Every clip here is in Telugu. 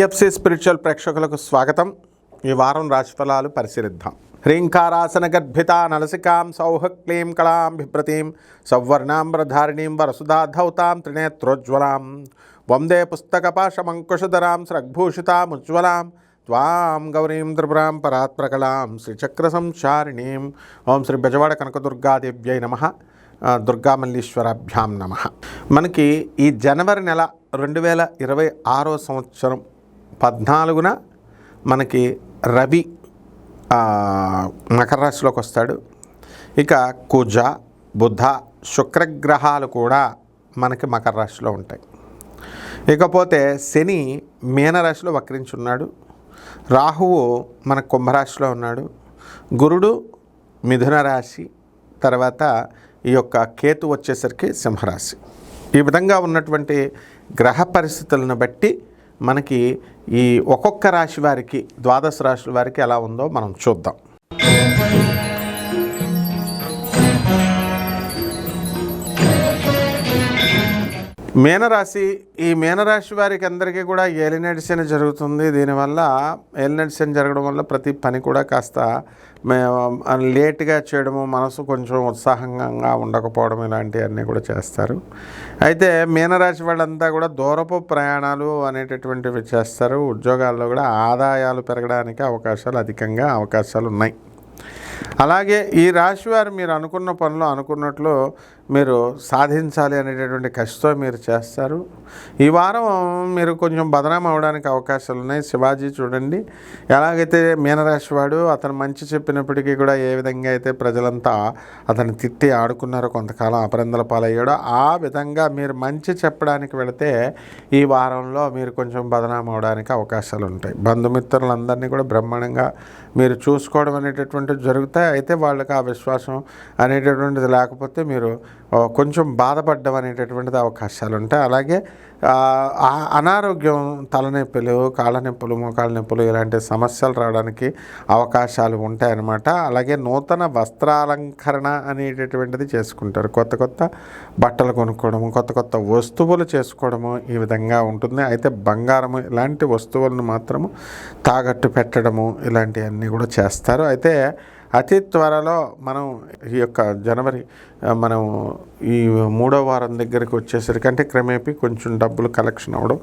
ఈఎఫ్సి స్పిరిచువల్ ప్రేక్షకులకు స్వాగతం. ఈ వారం రాశిఫలాలు పరిశీలిద్దాం. హ్రీంకారాసన గర్భిత నలసికాం సౌహ క్లీం కళాం బిభ్రతీం సౌవర్ణాంబ్రధారిణీం వరసుధాధౌతాం త్రినేత్రోజ్వలాం. వందే పుస్తకపాశమంకుశధరాం స్రగ్భూషితాముజ్వలాం త్వాం గౌరీం త్రిపురాం పరాత్ప్రకలాం శ్రీచక్ర సంచారిణీం. ఓం శ్రీ బెజవాడ కనకదుర్గాదేవ్యై నమ. దుర్గామల్లీశ్వరాభ్యాం నమ. మనకి ఈ జనవరి నెల రెండు వేల ఇరవై ఆరో సంవత్సరం పద్నాలుగున మనకి రవి మకర రాశిలోకి వస్తాడు. ఇక కుజ బుధ శుక్రగ్రహాలు కూడా మనకి మకర రాశిలో ఉంటాయి. ఇకపోతే శని మీనరాశిలో వక్రించున్నాడు. రాహువు మన కుంభరాశిలో ఉన్నాడు. గురుడు మిథున రాశి తర్వాత ఈ యొక్క కేతు వచ్చేసరికి సింహరాశి. ఈ విధంగా ఉన్నటువంటి గ్రహ పరిస్థితులను బట్టి మనకి ఈ ఒక్కొక్క రాశి వారికి ద్వాదశ రాశుల వారికి ఎలా ఉందో మనం చూద్దాం. మీనరాశి ఈ మీనరాశి వారికి అందరికీ కూడా ఏలినటి శని జరుగుతుంది. దీనివల్ల ఏలినటి శని జరగడం వల్ల ప్రతి పని కూడా కాస్త లేట్గా చేయడము మనసు కొంచెం ఉత్సాహంగా ఉండకపోవడం ఇలాంటివన్నీ కూడా చేస్తారు. అయితే మీనరాశి వాళ్ళంతా కూడా దూరపు ప్రయాణాలు అనేటటువంటివి చేస్తారు. ఉద్యోగాల్లో కూడా ఆదాయాలు పెరగడానికి అవకాశాలు అధికంగా అవకాశాలు ఉన్నాయి. అలాగే ఈ రాశి వారు మీరు అనుకున్న పనులు అనుకున్నట్లు మీరు సాధించాలి అనేటటువంటి కసితో మీరు చేస్తారు. ఈ వారం మీరు కొంచెం బదనాం అవడానికి అవకాశాలు ఉన్నాయి. శివాజీ చూడండి. ఎలాగైతే మీనరాశి వాడు అతను మంచి చెప్పినప్పటికీ కూడా ఏ విధంగా అయితే ప్రజలంతా అతను తిట్టి ఆడుకున్నారో కొంతకాలం అపరందల పాలయ్యాడో ఆ విధంగా మీరు మంచి చెప్పడానికి వెళితే ఈ వారంలో మీరు కొంచెం బదనాం అవడానికి అవకాశాలు ఉంటాయి. బంధుమిత్రులందరినీ కూడా బ్రహ్మాండంగా మీరు చూసుకోవడం అనేటటువంటిది జరుగుతాయి. అయితే వాళ్ళకి ఆ విశ్వాసం అనేటటువంటిది లేకపోతే మీరు కొంచెం బాధపడడం అనేటటువంటిది అవకాశాలు ఉంటాయి అలాగే అనారోగ్యం తలనొప్పులు కాళ్ళ నొప్పులు మోకాళ్ళ నొప్పులు ఇలాంటి సమస్యలు రావడానికి అవకాశాలు ఉంటాయన్నమాట. అలాగే నూతన వస్త్రాలంకరణ అనేటటువంటిది చేసుకుంటారు. కొత్త కొత్త బట్టలు కొనుక్కోవడము కొత్త కొత్త వస్తువులు చేసుకోవడము ఈ విధంగా ఉంటుంది. అయితే బంగారము ఇలాంటి వస్తువులను మాత్రము తాకట్టు పెట్టడము ఇలాంటివన్నీ కూడా చేస్తారు. అయితే అతి త్వరలో మనం ఈ యొక్క జనవరి మనం ఈ మూడో వారం దగ్గరికి వచ్చేసరికి అంటే క్రమేపీ కొంచెం డబ్బులు కలెక్షన్ అవ్వడం.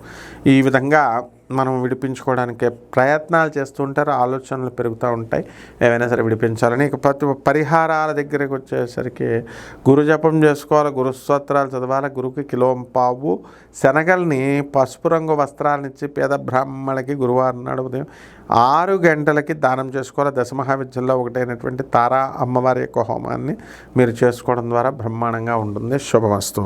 ఈ విధంగా మనం విడిపించుకోవడానికి ప్రయత్నాలు చేస్తూ ఉంటారు ఆలోచనలు పెరుగుతూ ఉంటాయి. ఏవైనా సరే విడిపించాలని ఇక ప్రతి పరిహారాల దగ్గరికి వచ్చేసరికి గురు జపం చేసుకోవాలి గురు స్తోత్రాలు చదవాలి గురుకి కిలోం పావు. శనగల్ని పసుపు రంగు వస్త్రాలను ఇచ్చి పేద బ్రాహ్మణులకి గురువారం నాడు ఉదయం ఆరు గంటలకి దానం చేసుకోవాలి. దశమహావిద్యల్లో ఒకటైనటువంటి తారా అమ్మవారి యొక్క హోమాన్ని మీరు చేసుకోవడం ద్వారా బ్రహ్మాండంగా ఉంటుంది శుభమస్తు